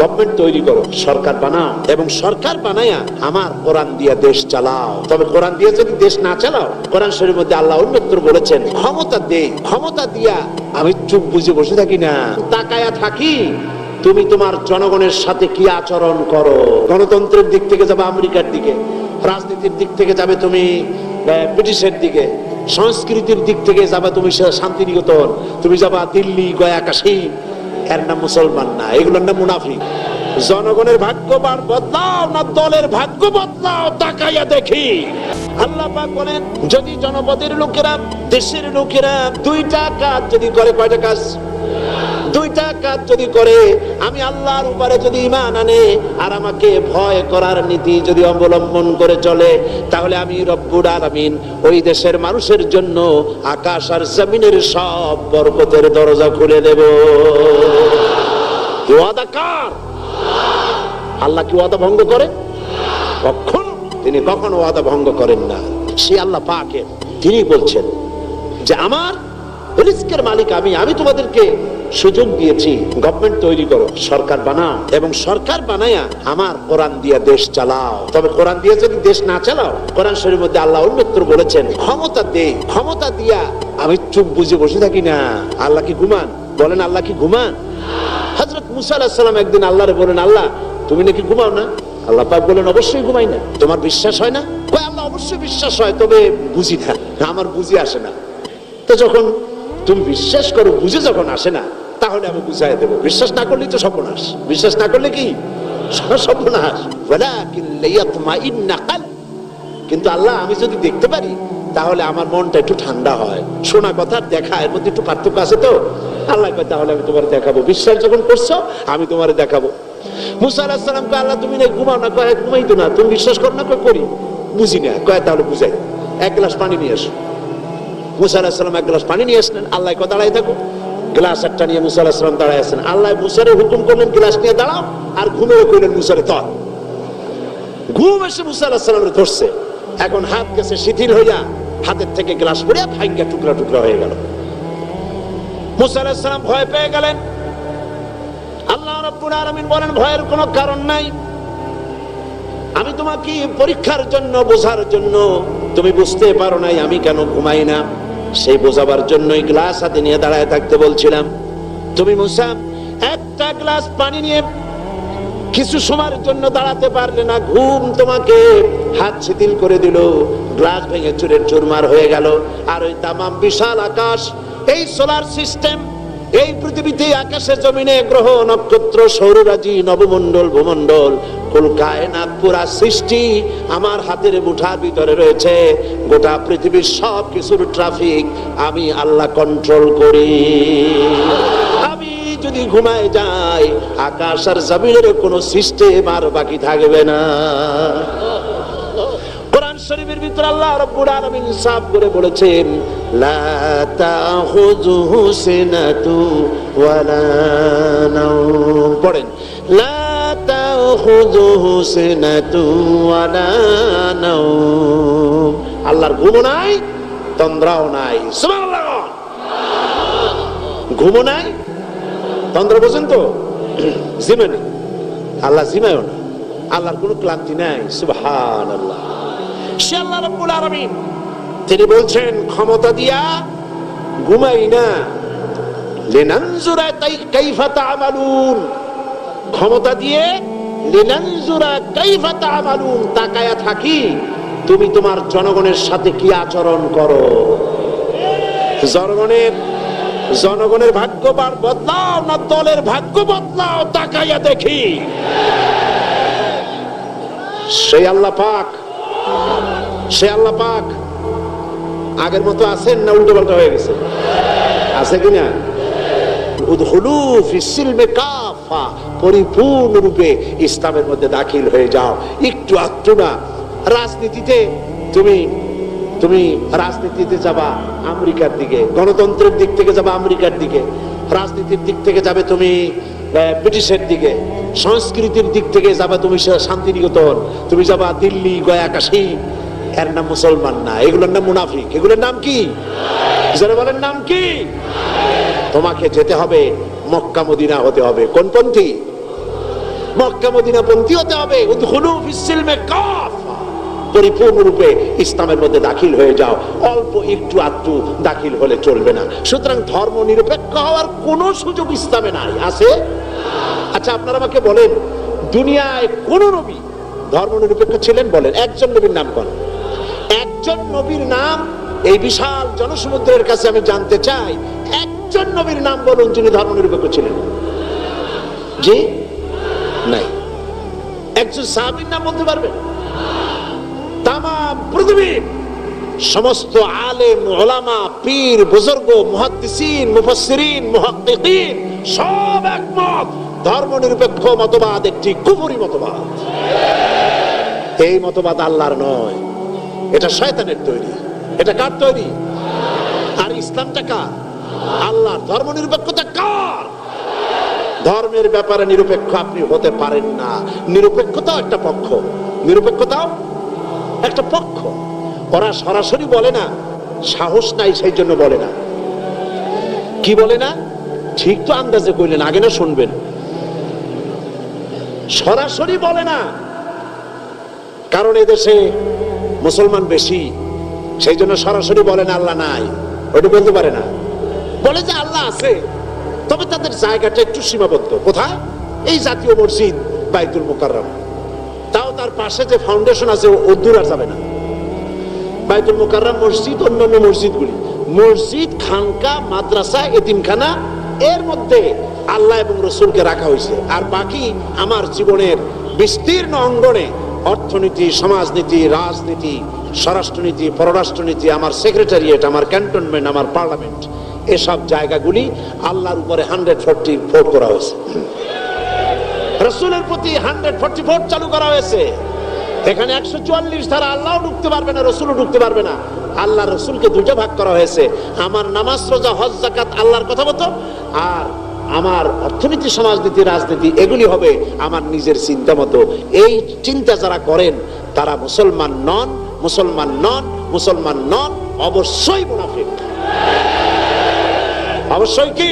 Government তৈরি করো, সরকার বানাও, এবং সরকার বানায়া আমার কোরআন দিয়া দেশ চালাও। তবে কোরআন দিয়ে যদি দেশ না চালাও, কোরআন শরীর মধ্যে আল্লাহ অন্যত্র বলেছেন, ক্ষমতা দে, ক্ষমতা দিয়া আমি চুপ বুঝে বসে থাকি না। তাকায়া থাকি, তুমি তোমার জনগণের সাথে কি আচরণ করো? গণতন্ত্রের দিক থেকে যাবে আমেরিকার দিকে, রাজনীতির দিক থেকে যাবে তুমি ব্রিটিশের দিকে, সংস্কৃতির দিক থেকে যাবে তুমি শান্তিনিকেতন, তুমি যাবা দিল্লি, গয়া, কাশী এর নাম মুসলমান না, এগুলোর নাম মুনাফিক। জনগণের ভাগ্যবার বদলাও না, দলের ভাগ্য বদলাও, তাকাইয়া দেখি। আল্লাহ বলেন, যদি জনপদের লোকেরা, দেশের লোকেরা দুইটা কাজ যদি করে, কয়টা কাজ? দুইটা কাজ যদি করে, আমি আল্লাহর উপরে যদি ইমান আনে আর আমাকে ভয় করার নীতি যদি অবলম্বন করে চলে, তাহলে আমি রব্বুর আলামিন ওই দেশের মানুষের জন্য আকাশ আর জমিনের সব বরকতের দরজা খুলে দেব। ওয়াদা আল্লাহ কি ওয়াদা ভঙ্গ করে? কখন? তিনি কখনো ওয়াদা ভঙ্গ করেন না। সে আল্লাহ পাকের, তিনি বলছেন যে, আমার রিস্কের মালিক আমি আমি তোমাদেরকে সুযোগ দিয়েছি গভর্নমেন্ট তৈরি করো, সরকার বানাও। এবং সরকার বানায়া আমার কোরআন দিয়া দেশ চালাও। তবে কোরআন দিয়ে যদি দেশ না চালাও, কোরআন শরীর মধ্যে আল্লাহ অন্যত্র বলেছেন, ক্ষমতা দে, ক্ষমতা দিয়া আমি চুপ বুঝে বসে থাকি না। আল্লাহ কি ঘুমান? বলেন, আল্লাহ কি ঘুমান? হজরত মুসা আলাহিসাল্লাম একদিন আল্লাহরে বলেন, আল্লাহ, তুমি নাকি ঘুমাও না? আল্লাহ পাক বলেন, অবশ্যই ঘুমাই না। তোমার বিশ্বাস হয় না? আল্লাহ, অবশ্যই বিশ্বাস হয়, তবে বুঝি না। আমার বুঝি আসে না। তো যখন তুমি বিশ্বাস করো, বুঝে যখন আসে না তাহলে আমি বুঝাই দেবো। বিশ্বাস না করলেই তো সর্বনাশ। বিশ্বাস না করলে কি? কিন্তু আল্লাহ, আমি যদি দেখতে পারি, তাহলে আমার মনটা একটু ঠান্ডা হয়। শোনা কথা, দেখা, এর মধ্যে একটু পার্থক্য আছে তো? আল্লাহ তাহলে আমি তোমার দেখাবো। বিশ্বাস যখন করছ, আমি তোমার দেখাবো। মুসা আলাহ আল্লাহ, তুমি না ঘুমাও না? কয়, ঘুমাই তো না। তুমি বিশ্বাস করো না? করি। বুঝি না। কয়, তাহলে বুঝাই। এক গ্লাস পানি নিয়ে আসো মুসা আলাহ এক গ্লাস পানি নিয়ে আসলেন। আল্লাহ কয় দাঁড়াই থাকো। গ্লাস একটা নিয়ে মুসা আলাহ সালাম দাঁড়ায় আসেন আল্লাহ মুসারে হুকুম করলেন, গ্লাস নিয়ে দাঁড়াও, আর ঘুমেও কইলেন মুসারে তর ঘুম এসে মুসা আলাহ সালামের ধরছে। এখন হাত গেছে শিথিল হইয়া হাতের থেকে গ্লাস পড়ে ভাঙ্গা টুকরা টুকরা হয়ে গেল। মুসা আলাহ সালাম ভয় পেয়ে গেলেন। আল্লাহ রব্বুল আলামিন বলেন, ভয়ের কোনো কারণ নাই। আমি তোমাকে পরীক্ষার জন্য, বোঝার জন্য, তুমি বুঝতে পারো নাই আমি কেন ঘুমাই না। সেই বোঝাবার জন্যই গ্লাস হাতে নিয়ে দাঁড়ায় থাকতে বলছিলাম। তুমি মুসা, একটা গ্লাস পানি নিয়ে কিছু সময়ের জন্য দাঁড়াতে পারলে না, ঘুম তোমাকে হাত শিথিল করে দিল। গ্লাস ভেঙে চুরের চুরমার হয়ে গেল। আর ওই তামাম বিশাল আকাশ, এই সোলার সিস্টেম এই পৃথিবীতে আকাশে জমিনে গ্রহ, নক্ষত্র, সৌররাজি, নবমণ্ডল, ভূমণ্ডল, কুল পুরা সৃষ্টি আমার হাতের মুঠার ভিতরে রয়েছে। গোটা পৃথিবীর সব কিছুর ট্রাফিক আমি আল্লাহ কন্ট্রোল করি। আমি যদি ঘুমায় যাই, আকাশ আর জমিনের কোনো সিস্টেম আর বাকি থাকবে না। কোরআন শরীফের ভিতর আল্লাহ রব্বুল আলামিন সাফ করে বলেছেন লা তাখুযুহু সিনাতু ওয়ালা নাওম পড়েন লা তাখুযুহু সিনাতু ওয়ালা নাওম আল্লাহর ঘুমও নাই, তন্দ্রাও নাই। সুবহানাল্লাহ! ঘুমও নাই, তন্দ্রা বোঝেন তো? জিমে নেই। আল্লাহ জিমায়ও না। আল্লাহর কোনো ক্লান্তি নাই। সুবহান আল্লাহ সে আল্লাহ রব্বুল আলামিন তিনি বলছেন, ক্ষমতা দিয়া ঘুমাই না। ক্ষমতা দিয়ে তাকায়া থাকি, তুমি তোমার জনগণের সাথে কি আচরণ করো? জনগণের জনগণের ভাগ্য বদলাও না দলের ভাগ্য বদলাও তাকাইয়া দেখি। সেই আল্লাহ পাক সে আল্লাহ পাক আগের মতো আছেন না উল্টো পাল্টা হয়ে গেছে? আছে কিনা? ইসলামের মধ্যে দাখিল হয়ে যাও। একটু একটু না। রাজনীতিতে তুমি তুমি রাজনীতিতে যাবা আমেরিকার দিকে, গণতন্ত্রের দিক থেকে যাবা আমেরিকার দিকে, রাজনীতির দিক থেকে যাবে তুমি ব্রিটিশের দিকে, সংস্কৃতির দিক থেকে যাবা তুমি শান্তিনিকেতন, তুমি যাবা দিল্লি, গয়া, কাশী। এর নাম মুসলমান না, এগুলোর নাম মুনাফিক। এগুলোর নাম কি? বলেন নাম কি? তোমাকে যেতে হবে মক্কা মদিনা হতে হবে। কোন পন্থী? মক্কা মদিনা পন্থী হতে হবে। ইসলামের মধ্যে দাখিল হয়ে যাও। অল্প একটু আধটু দাখিল হলে চলবে না। সুতরাং ধর্ম নিরপেক্ষ হওয়ার কোনো সুযোগ ইসলামে নাই। আছে? আচ্ছা আপনারা আমাকে বলেন, দুনিয়ায় কোন নবী ধর্ম নিরপেক্ষ ছিলেন? বলেন, একজন নবীর নাম কোন। একজন নবীর নাম এই বিশাল জনসমুদ্রের কাছে আমি জানতে চাই, একজন নবীর নাম বলুন যিনি ধর্ম নিরপেক্ষ ছিলেন। জি? নাই। একজন সাহাবীর নাম বলতে পারবেন? তাম পৃথিবীর সমস্ত আলেম, ওলামা, পীর, বুজুর্গ, মুহাদ্দিসিন, মুফাসসিরিন, মুহাক্কিকিন, সব একমত ধর্ম নিরপেক্ষ মতবাদ একটি কুফরি মতবাদ। এই মতবাদ আল্লাহর নয়। এটা শয়তানের তৈরি। এটা কার তৈরি? আর ইসলামটা কার? আল্লাহর ধর্ম নিরপেক্ষতা কার? ধর্মের ব্যাপারে নিরপেক্ষ আপনি হতে পারেন না। নিরপেক্ষতাও একটা পক্ষ। নিরপেক্ষতাও একটা পক্ষ। ওরা সরাসরি বলে না, সাহস নাই সেই জন্য বলে না। কি বলে না? ঠিক তো আন্দাজে কইলেন, আগে না শুনবেন। সরাসরি বলে না। কারণ এদেশে মুসলমান বেশি, সেই জন্য সরাসরি বলেন আল্লাহ নাই। ওইটা বলতে পারে না। বলে যে আল্লাহ আছে, তবে তাদের জায়গাটা একটু সীমাবদ্ধ। কোথায়? এই জাতীয় মসজিদ, বাইতুল মুকাররম। তাও তার পাশে যে ফাউন্ডেশন আছে, ও দূর আর যাবে না। বাইতুল মুকাররম মসজিদ, অন্যান্য মসজিদগুলি। মসজিদ, খানকা, মাদ্রাসা, এতিমখানা, এর মধ্যে আল্লাহ এবং রসুলকে রাখা হয়েছে। আর বাকি আমার জীবনের বিস্তীর্ণ অঙ্গনে অর্থনীতি, সমাজনীতি, রাজনীতি, স্বরাষ্ট্রনীতি, পররাষ্ট্রনীতি, আমার সেক্রেটারিয়েট আমার ক্যান্টনমেন্ট আমার পার্লামেন্ট এসব জায়গাগুলি আল্লাহর উপরে হান্ড্রেড ফোরটি ফোর করা হয়েছে। রসুলের প্রতি হান্ড্রেড ফোরটি ফোর চালু করা হয়েছে। এখানে একশো চুয়াল্লিশ ধারা আল্লাহ ঢুকতে পারবে না, রসুলও ঢুকতে পারবে না। আল্লাহ রসুলকে দুটো ভাগ করা হয়েছে। আমার নামাজ, রোজা, হজ জাকাত আল্লাহর কথা মতো, আর আমার অর্থনীতি, সমাজনীতি, রাজনীতি, এগুলি হবে আমার নিজের চিন্তা মতো। এই চিন্তা যারা করেন, তারা মুসলমান নন মুসলমান নন মুসলমান নন, অবশ্যই মুনাফিক। অবশ্যই কি?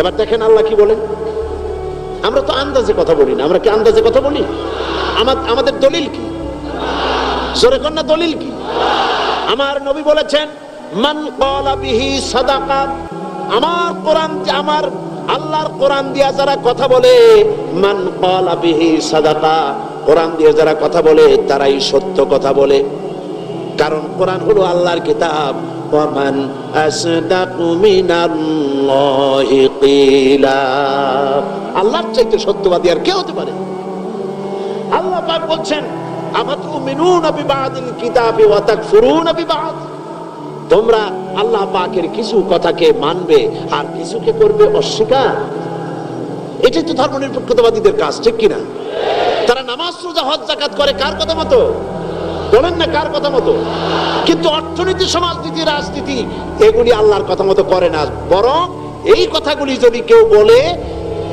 এবার দেখেন আল্লাহ কি বলেন? আমরা তো আন্দাজে কথা বলি না। আমরা কি আন্দাজে কথা বলি? আমাদের দলিল কি? জোরে কন্যা, দলিল কি? আমার নবী বলেছেন, মান ক্বালা বিহি সাদাকা আমার কোরআন আমার আল্লাহর কোরআন দিয়া যারা কথা বলে, মান ক্বালা বিহি সাদাকা, কোরআন দিয়ে যারা কথা বলে, তারাই সত্য কথা বলে। কারণ কোরআন হলো আল্লাহর কিতাব। ওয়ামান আসদাকু মিনাল্লাহি কিলা। আল্লাহর চাইতে সত্যবাদী আর কে হতে পারে? আল্লাহ পাক বলছেন, আমাতুমিনুনা বিবাদিল কিতাবি ওয়া তাকফুরুনা বিবাদ। তোমরা আল্লাহ পাকের কিছু কথাকে মানবে আর কিছুকে করবে অস্বীকার। এটাই তো ধর্মনিরপেক্ষতাবাদীদের কাজ, ঠিক কিনা? তারা নামাজ, রোজা, হজ জাকাত করে কার কথা মতো? বলেন না কার কথা মতো? কিন্তু অর্থনীতি, সমাজনীতি, রাজনীতি, এগুলি আল্লাহর কথা মতো করে না। বরং এই কথাগুলি যদি কেউ বলে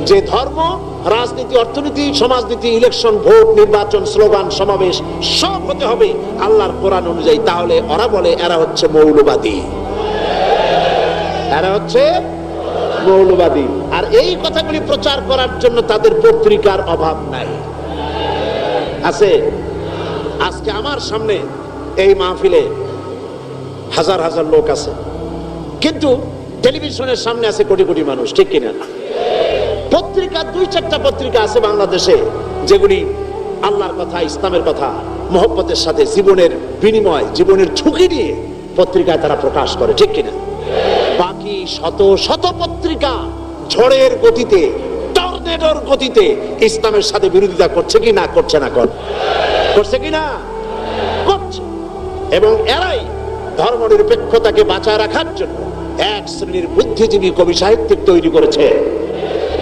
যে ধর্ম, রাজনীতি, অর্থনীতি, সমাজনীতি ইলেকশন ভোট নির্বাচন স্লোগান সমাবেশ, সব হতে হবে আল্লাহর কোরআন অনুযায়ী। তাহলে ওরা বলে, এরা হচ্ছে মৌলবাদী। এরা হচ্ছে মৌলবাদী। আর এই কথাগুলি প্রচার করার জন্য তাদের পত্রিকার অভাব নাই। আছে? আজকে আমার সামনে এই মাহফিলে হাজার হাজার লোক আছে। কিন্তু টেলিভিশনের সামনে আছে কোটি কোটি মানুষ, ঠিক কিনা? পত্রিকা, দুই চারটা পত্রিকা আছে বাংলাদেশে, যেগুলি আল্লাহর কথা, ইসলামের কথা, মহব্বতের সাথে, জীবনের বিনিময়, জীবনের ঝুঁকি নিয়ে পত্রিকায় তারা প্রকাশ করে, ঠিক কিনা? বাকি শত শত পত্রিকা ঝড়ের গতিতে, টর্নেডোর গতিতে ইসলামের সাথে বিরোধিতা করছে কি না, করছে না, কর করছে কি না? করছে। এবং এরাই ধর্ম নিরপেক্ষতাকে বাঁচায় রাখার জন্য এক শ্রেণির বুদ্ধিজীবী কবি সাহিত্যিক তৈরি করেছে।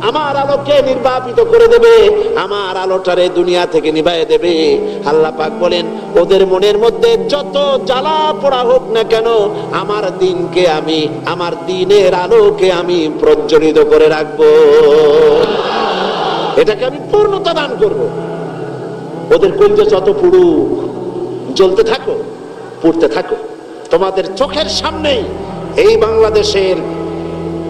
আমার আলোকে নির্বাপিত করে দেবে, আমার আলোটারে দুনিয়া থেকে নিভাই দেবে। আল্লাহ পাক বলেন, ওদের মনের মধ্যে যত জ্বালা পোড়া হোক না কেন, আমার দিনকে আমি, আমার দিনের আলোকে আমি প্রজ্বলিত করে রাখব। এটাকে আমি পূর্ণতা দান করব। ওদের কলজে যত পুরু জ্বলতে থাকো, পড়তে থাকো। তোমাদের চোখের সামনেই এই বাংলাদেশের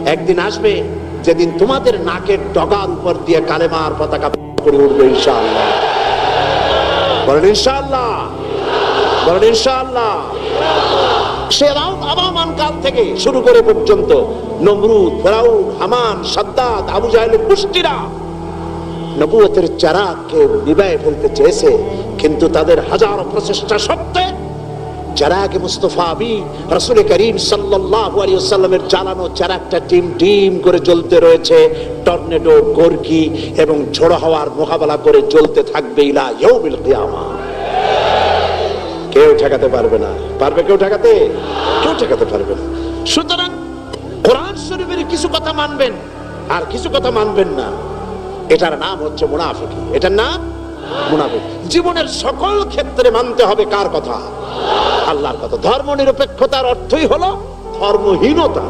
একদিন আসবে যেদিন তোমাদের নাকের ডগার উপর দিয়ে কালেমার পতাকা করে উঠবে ইনশাআল্লাহ। বলেন ইনশাআল্লাহ। বলেন ইনশাআল্লাহ। সে আবামান কাল থেকে শুরু করে পর্যন্ত নমরুদ, ফেরাউন, হামান সাদ্দাত আবু জাহেলের পুষ্টিরা নবুয়তের চারাকে নিবায় ফেলতে চেয়েছে। কিন্তু তাদের হাজার প্রচেষ্টা সত্ত্বে চারাকে মুস্তফা আবি রাসূল করিম সাল্লাল্লাহু আলাইহি ওয়াসাল্লামের জ্বালানো চারাকটা টিম টিম করে জ্বলতে রয়েছে। টর্নেডো, গর্কি এবং ঝোড়ো হাওয়ার মোকাবেলা করে জ্বলতে থাকবে ইলা ইয়াউমিল কিয়ামা। কেউ ঠেকাতে পারবে না। পারবে কেউ ঠেকাতে? কেউ ঠেকাতে পারবে না। সুতরাং কোরআন শরীফের কিছু কথা মানবেন, আর কিছু কথা মানবেন না। এটার নাম হচ্ছে মুনাফিক। এটার নাম মুনাফিক জীবনের সকল ক্ষেত্রে মানতে হবে কার কথা? আল্লাহর কথা। ধর্ম নিরপেক্ষতার অর্থই হলো ধর্মহীনতা।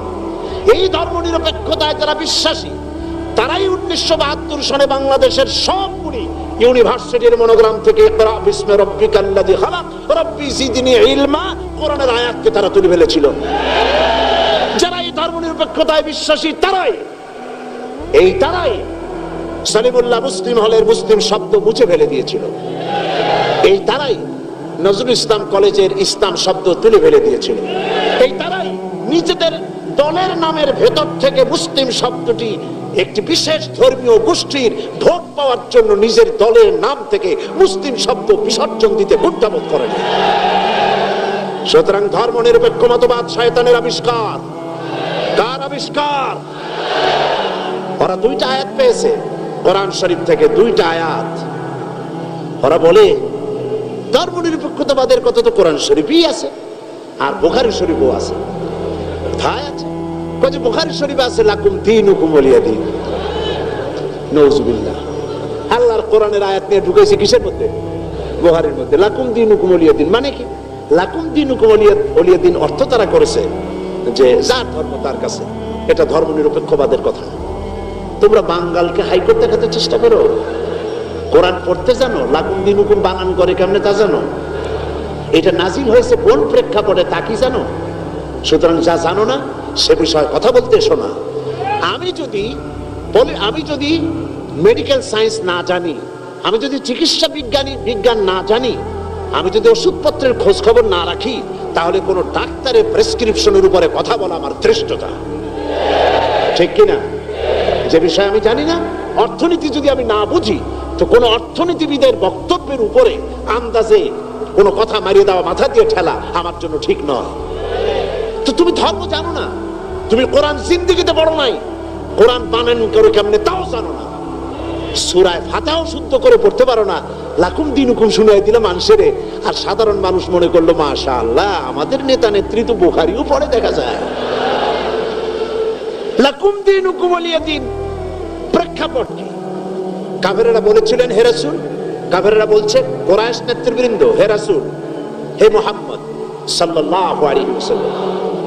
এই ধর্ম নিরপেক্ষতায় যারা বিশ্বাসী, তারাই উনিশশো বাহাত্তর সালে বাংলাদেশের সবগুলি ইউনিভার্সিটির মনোগ্রাম থেকে ইলমা, কোরআনের আয়াতকে তারা তুলে ফেলেছিল। যারা এই ধর্ম নিরপেক্ষতায় বিশ্বাসী, তারাই, এই তারাই সলিমুল্লাহ মুসলিম হলের মুসলিম শব্দ মুছে ফেলে দিয়েছিল। এই তারাই নজরুল ইসলাম কলেজের ইসলাম শব্দ তুলে ফেলে দিয়েছিল। এই তারাই নিজেদের দলের নামের ভেতর থেকে মুসলিম শব্দটি একটি বিশেষ ধর্মীয় গোষ্ঠীর ভোট পাওয়ার জন্য নিজের দলের নাম থেকে মুসলিম শব্দ বিসর্জন দিতে কুণ্ঠাবোধ করেন। সুতরাং ধর্ম নিরপেক্ষ মতবাদ শয়তানের আবিষ্কার। কার আবিষ্কার? ওরা দুইটা আয়াত পেয়েছে। কোরআন শরীফ থেকে দুইটা আয়াত। ওরা বলে ধর্ম নিরপেক্ষতাবাদের কথা তো কোরআন শরীফই আছে, আর বোখারি শরীফও আছে। কোথায় আছে? কয়ে বোখারি শরীফ আছে, লাকুম দিন হুকুম বলিয়া দিন। নৌজুবিল্লাহ আল্লাহর কোরআনের আয়াত নিয়ে ঢুকেছে কিসের মধ্যে? বোহারের মধ্যে। লাকুম দিন হুকুম অলিয়া দিন মানে কি? লাকুম দিন হুকুম অলিয়া দিন অর্থ তারা করেছে যে, যার ধর্ম তার কাছে, এটা ধর্ম নিরপেক্ষবাদের কথা। তোমরা বাঙ্গালকে হাইকোর্ট দেখাতে চেষ্টা করো। কোরআন পড়তে জানো লাকুম দিন হুকুম বানান করে কেমনে তা জানো? এটা নাজিল হয়েছে কোন প্রেক্ষাপটে তা কি জানো? সুতরাং যা জানো না, সে বিষয়ে কথা বলতে এসো না আমি যদি বলে, আমি যদি মেডিকেল সায়েন্স না জানি, আমি যদি চিকিৎসা বিজ্ঞানী, বিজ্ঞান না জানি, আমি যদি ওষুধপত্রের খোঁজ খবর না রাখি, তাহলে কোনো ডাক্তারের প্রেসক্রিপশনের উপরে কথা বলা আমার ধৃষ্টতা। ঠিক কিনা? যে বিষয় আমি জানি না, অর্থনীতি যদি আমি না বুঝি, তো কোন অর্থনীতিবিদের বক্তব্যের উপরে আন্দাজে কোনো কথা মারিয়ে দেওয়া মাথা দিয়ে ঠেলা আমার জন্য ঠিক নয়। তো তুমি ধর্ম জানো না। তুমি কোরআন জিন্দিগিতে পড়ো নাই। কোরআন বানান করে কেমনে তাও জানো না। সুরায় ফাতাও শুদ্ধ করে পড়তে পারো না। লাকুম দিন হুকুম শুনিয়ে দিল মানুষের। আর সাধারণ মানুষ মনে করল মাশা আল্লাহ আমাদের নেতা নেত্রী তো বোখারিও পড়ে, দেখা যায়। লাকুম দিন প্রেক্ষাপট কি? বলেছিলেন বলছে নেতৃবৃন্দ, হে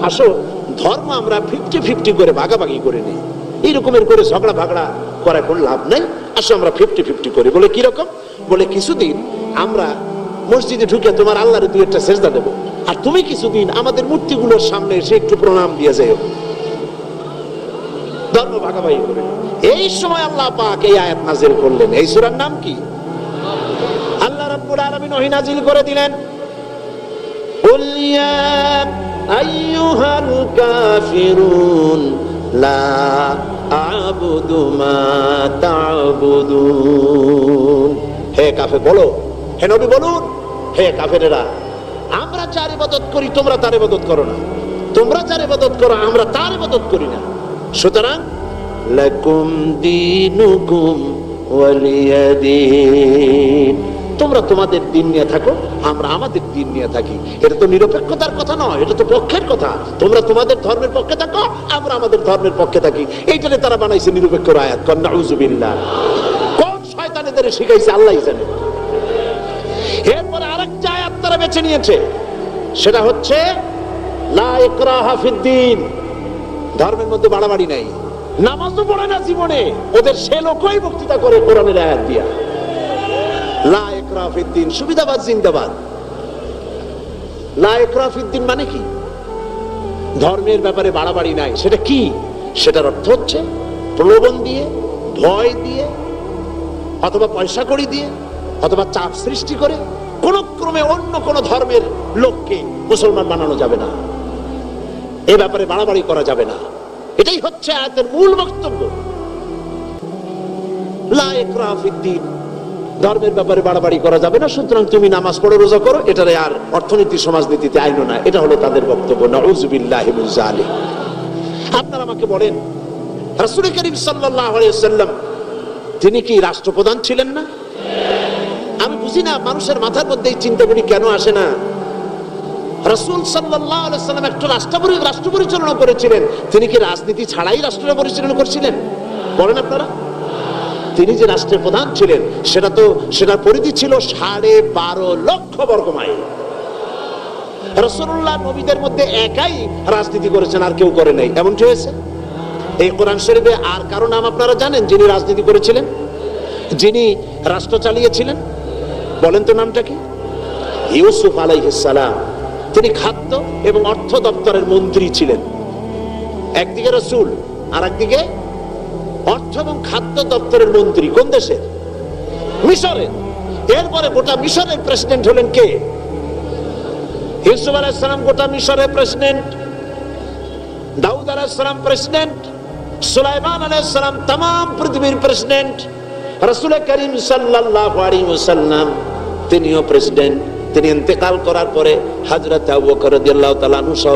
আসো, ধর্ম আমরা ফিফটি ফিফটি করে ভাগাভাগি করে নিই। এইরকমের করে ঝগড়া ভাগড়া করার কোনো লাভ নাই। আসো আমরা ফিফটি ফিফটি করি। বলে কীরকম বলে, কিছুদিন আমরা মসজিদে ঢুকে তোমার আল্লাহর দুই একটা সেজদা দেবো। আর তুমি কিছুদিন আমাদের মূর্তিগুলোর সামনে এসে একটু প্রণাম দিয়ে যাও ধর্ম ভাগাভাগি করে নিই। এই সময় আল্লাহ পাক এই আয়াত নাজিল করলেন এই সূরার নাম কি আল্লাহ রাব্বুল আলামিন ওহী নাজিল করে দিলেন قل يا أيها الكافرون لا أعبد ما تعبدون হে কাফের বলো হে নবী বলুন হে কাফেরেরা আমরা যার ইবাদত করি তোমরা তার ইবাদত করো না তোমরা যার ইবাদত করো আমরা তার ইবাদত করি না সুতরাং, লাকুম দীনুকুম তোমরা তোমাদের দিন নিয়ে থাকো, আমরা আমাদের দিন নিয়ে থাকি। এটা তো নিরপেক্ষতার কথা নয়, এটা তো পক্ষের কথা। তোমরা তোমাদের ধর্মের পক্ষে থাকো, আমরা আমাদের ধর্মের পক্ষে থাকি। এইটারে তারা বানাইছে নিরপেক্ষ আয়াত কন্যা উজুবিল্লাহ কোন শয়তান এদের শিখাইছে, আল্লাহ জানে। এরপরে আরেকটা আয়াত তারা বেছে নিয়েছে, সেটা হচ্ছে, লা ইকরাহা ফিদ্দিন ধর্মের মধ্যে বাড়াবাড়ি নাই। নামাজও পড়ে না জীবনে। ওদের সে লোকই বক্তৃতা করে কোরআনের আয়াত দিয়া। লা ইকরাহা সুবিধাবাদ, জিন্দাবাদ। লা ইকরাহা ফিদ্দিন মানে কি? ধর্মের ব্যাপারে বাড়াবাড়ি নাই। সেটা কি? সেটার অর্থ হচ্ছে প্রলোভন দিয়ে, ভয় দিয়ে, অথবা পয়সা কড়ি দিয়ে, অথবা চাপ সৃষ্টি করে কোন ক্রমে অন্য কোন ধর্মের লোককে মুসলমান বানানো যাবে না। এ ব্যাপারে বাড়াবাড়ি করা যাবে না। এটাই হচ্ছে আয়াতের মূল বক্তব্য। ধর্মের ব্যাপারে বাড়াবাড়ি করা যাবে না, সুতরাং তুমি নামাজ পড়ো রোজা করো, এটারে আর অর্থনীতি, সমাজনীতিতে আইনো না, এটা হলো তাদের বক্তব্য নাউজুবিল্লাহি জালিক আপনারা আমাকে বলেন, রাসূল করিম সাল্লাম তিনি কি রাষ্ট্রপ্রধান ছিলেন না? আমি বুঝি না, মানুষের মাথার মধ্যে এই চিন্তাগুলি কেন আসে না? রাসূল আলাইহি সাল্লাম একটা রাষ্ট্র রাষ্ট্র পরিচালনা করেছিলেন। তিনি কি রাজনীতি ছাড়াই রাষ্ট্র পরিচালনা করছিলেন? বলেন আপনারা। তিনি যে রাষ্ট্রের প্রধান ছিলেন, সেটা তো, সেটার পরিধি ছিল সাড়ে বারো লক্ষ বর্গ মাইল। রসুল্লাহ নবীদের মধ্যে একাই রাজনীতি করেছেন, আর কেউ করে নাই। এমনটি হয়েছে? এই কোরআন শরীফে আর কারও নাম আপনারা জানেন যিনি রাজনীতি করেছিলেন? যিনি রাষ্ট্র চালিয়েছিলেন? বলেন তো নামটা কি? ইউসুফ আলাইহিসালাম তিনি খাদ্য এবং অর্থ দপ্তরের মন্ত্রী ছিলেন। একদিকে রসুল আর একদিকে অর্থ এবং খাদ্য দপ্তরের মন্ত্রী। কোন দেশের? মিশরের। এরপরে গোটা মিশরের প্রেসিডেন্ট হলেন কে? ইউসুফ আলাইসালাম গোটা মিশরের প্রেসিডেন্ট, দাউদ আলাইসালাম প্রেসিডেন্ট, সুলাইমান আলাইসালাম তাম পৃথিবীর প্রেসিডেন্ট, রসুল করিম সাল্লাল্লাহু আলাইহি ওয়াসাল্লাম তিনিও প্রেসিডেন্ট। তিনি ইন্তেকাল করার পরে হযরত আবু বকর রাদিয়াল্লাহু তাআলা আনহু সহ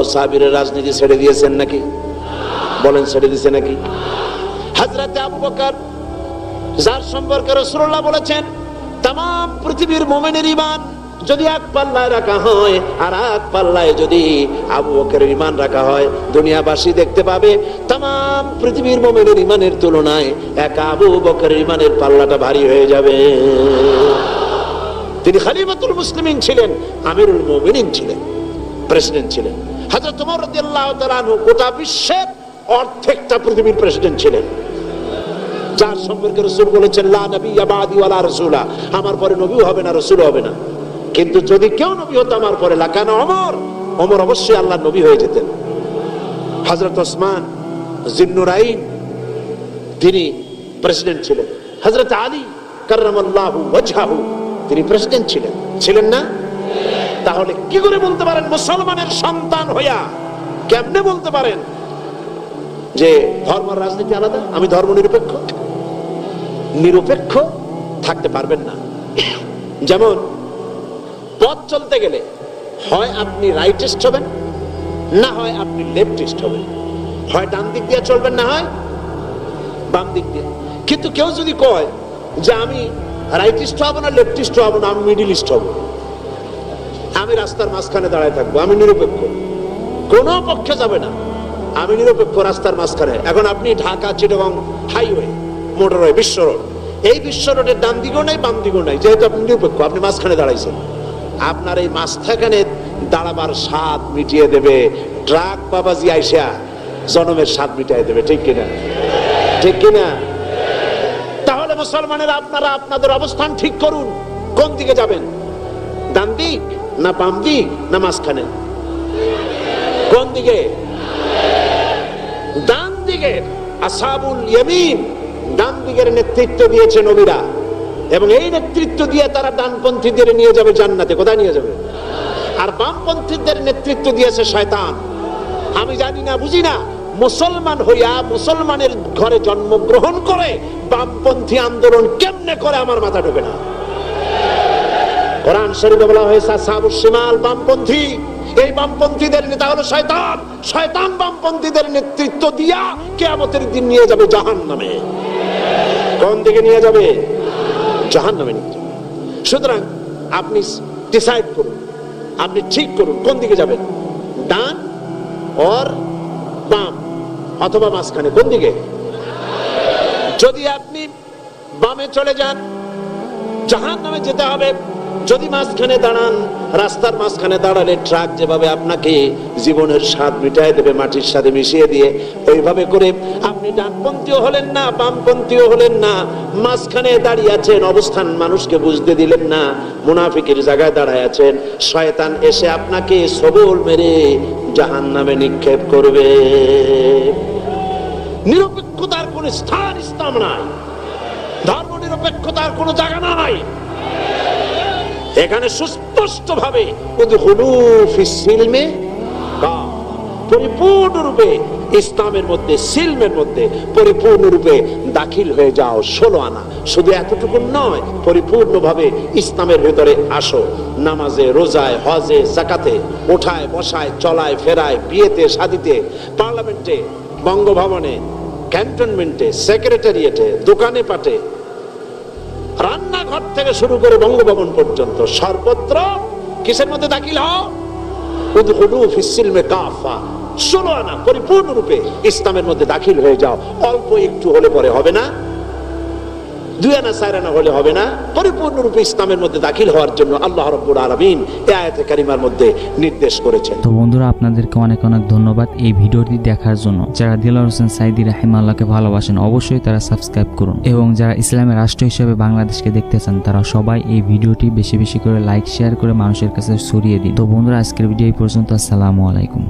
রাজনীতি ছেড়ে দিয়েছেন নাকি? বলেন ছেড়ে দিয়েছে নাকি? হযরত আবু বকর, যার সম্পর্কে রাসূলুল্লাহ বলেছেন তাম পৃথিবীর মুমিনের ঈমান যদি এক পাল্লায় রাখা হয়, আর এক পাল্লায় যদি আবু বকরের ঈমান রাখা হয়, দুনিয়াবাসী দেখতে পাবে তাম পৃথিবীর মুমিনের ঈমানের তুলনায় এক আবু বকরের ঈমানের পাল্লাটা ভারী হয়ে যাবে। তিনি খালিফাতুল মুসলিমিন ছিলেন, আমিরুল মুমিনিন ছিলেন প্রেসিডেন্ট ছিলেন। হযরত ওমর রাদিয়াল্লাহু তাআলা গোটা বিশ্বের অর্ধেকটা পৃথিবীর প্রেসিডেন্ট ছিলেন। যার সম্পর্কে রসুল বলেছেন, লা নবিয়্যা বাদি ওয়ালা রাসূলা। আমার পরে নবীও হবে না রসুল হবে না। কিন্তু যদি কেউ নবী হতো, আমার পরে লাকানা ওমর ওমর অবশ্যই আল্লাহর নবী হয়ে যেতেন। হযরত ওসমান জিন্নুরাইন তিনি প্রেসিডেন্ট ছিলেন। হযরত আলী কাররামাল্লাহু ওয়াজহাহু। তিনি প্রেসিডেন্ট ছিলেন। ছিলেন না? তাহলে কি করে বলতে পারেন মুসলমানের সন্তান হইয়া? কেমনে বলতে পারেন? যে ধর্ম রাজনীতি আলাদা, আমি ধর্ম নিরপেক্ষ? নিরপেক্ষ থাকতে পারবেন না। যেমন, পথ চলতে গেলে হয় আপনি রাইটিস্ট হবেন, না হয় আপনি লেফটিস্ট হবেন। হয় ডান দিক দিয়ে চলবেন, না হয় বাম দিক দিয়ে। কিন্তু কেউ যদি কয় যে আমি রাইটিস্ট হব না লেফটিস্ট হব না, আমি মিডিলিস্ট হব। আমি রাস্তার মাঝখানে দাঁড়ায় থাকব, আমি নিরপেক্ষ। কোন পক্ষে যাবে না। আমি নিরপেক্ষ রাস্তার মাঝখানে। এখন আপনি Dhaka, Chittagong highway motorway Bishwa road এই বিশ্ব রোডের ডান দিকেও নাই, বাম দিকেও নাই, যেহেতু আপনি নিরপেক্ষ, আপনি মাঝখানে দাঁড়াইছেন। আপনার এই মাঝখানে দাঁড়াবার স্বাদ মিটিয়ে দেবে, ট্রাক বাবাজি আইসা জনমের স্বাদ মিটিয়ে দেবে, ঠিক কিনা? ঠিক কিনা? মুসলমানের, আপনারা আপনাদের অবস্থান ঠিক করুন। কোন দিকে যাবেন? ডান দিক না বাম দিক? না মাঝখানে কোন দিকে? ডান দিকে। আসাবুল ইয়ামিন ডান দিকের নেতৃত্ব দিয়েছে নবীরা। এবং এই নেতৃত্ব দিয়ে তারা ডানপন্থীদের নিয়ে যাবে জান্নাতে। কোথায় নিয়ে যাবে? আর বামপন্থীদের নেতৃত্ব দিয়েছে শয়তান। আমি জানি না, বুঝি না। মুসলমান হইয়া মুসলমানের ঘরে জন্মগ্রহণ করে বামপন্থী আন্দোলন কেমনে করে আমার মাথা ঢোকে না? কোরআন শরীফে বলা হয়েছে সাবুর শিমাল বামপন্থী। এই বামপন্থীদের নেতা হলো শয়তান। শয়তান বামপন্থীদের নেতৃত্ব দিয়া কেয়ামতের দিন নিয়ে যাবে জাহান নামে কোন দিকে নিয়ে যাবে? জাহান নামে নিয়ে সুতরাং আপনি ডিসাইড করুন, আপনি ঠিক করুন কোন দিকে যাবেন, ডান অর বাম, অথবা মাঝখানে, কোন দিকে? যদি আপনি বামে চলে যান জাহান নামে যেতে হবে। যদি মাঝখানে দাঁড়ান, রাস্তার মাঝখানে দাঁড়ালে ট্রাক যেভাবে আপনাকে জীবনের স্বাদ মিটায় দেবে, মাটির সাথে মিশিয়ে দিয়ে, ওইভাবে করে আপনি ডানপন্থীও হলেন না, বামপন্থীও হলেন না, মাঝখানে দাঁড়িয়ে আছেন, অবস্থান মানুষকে বুঝতে দিলেন না, মুনাফিকের জায়গায় দাঁড়ায় আছেন, শয়তান এসে আপনাকে সবল মেরে জাহান নামে নিক্ষেপ করবে। নিরপেক্ষতার কোন স্থান ইসলাম নাই। ধর্ম নিরপেক্ষতার কোন জায়গা নাই। এখানে সুস্পষ্ট ভাবে পরিপূর্ণরূপে ইসলামের মধ্যে, সিলমের মধ্যে পরিপূর্ণরূপে দাখিল হয়ে যাও, ষোলো আনা। শুধু এতটুকু নয়, পরিপূর্ণভাবে ইসলামের ভেতরে আসো। নামাজে, রোজায়, হজে জাকাতে ওঠায় বসায়, চলায়, ফেরায়, বিয়েতে শাদিতে পার্লামেন্টে, বঙ্গভবনে ক্যান্টনমেন্টে, সেক্রেটারিয়েটে, দোকানে পাটে, রান্নাঘর থেকে শুরু করে বঙ্গভবন পর্যন্ত সর্বত্র কিসের মধ্যে দাখিল হও? কাফা। ষোলো আনা পরিপূর্ণরূপে ইসলামের মধ্যে দাখিল হয়ে যাও। অল্প একটু হলে পরে হবে না। দুই আনা চার আনা হলে হবে না। পরিপূর্ণরূপে ইসলামের মধ্যে দাখিল হওয়ার জন্য আল্লাহ রব্বুল আলামিন এই আয়াতে কারিমার মধ্যে নির্দেশ করেছেন। তো বন্ধুরা, আপনাদেরকে অনেক অনেক ধন্যবাদ এই ভিডিওটি দেখার জন্য। যারা দিলার হোসেন সাইদি রাহিমাল্লাহকে ভালোবাসেন, অবশ্যই তারা সাবস্ক্রাইব করুন। এবং যারা ইসলামের রাষ্ট্র হিসেবে বাংলাদেশকে দেখতে চান, তারা সবাই এই ভিডিওটি বেশি বেশি করে লাইক, শেয়ার করে মানুষের কাছে ছড়িয়ে দিন। তো বন্ধুরা, আজকের ভিডিও এই পর্যন্ত। আসসালামু আলাইকুম।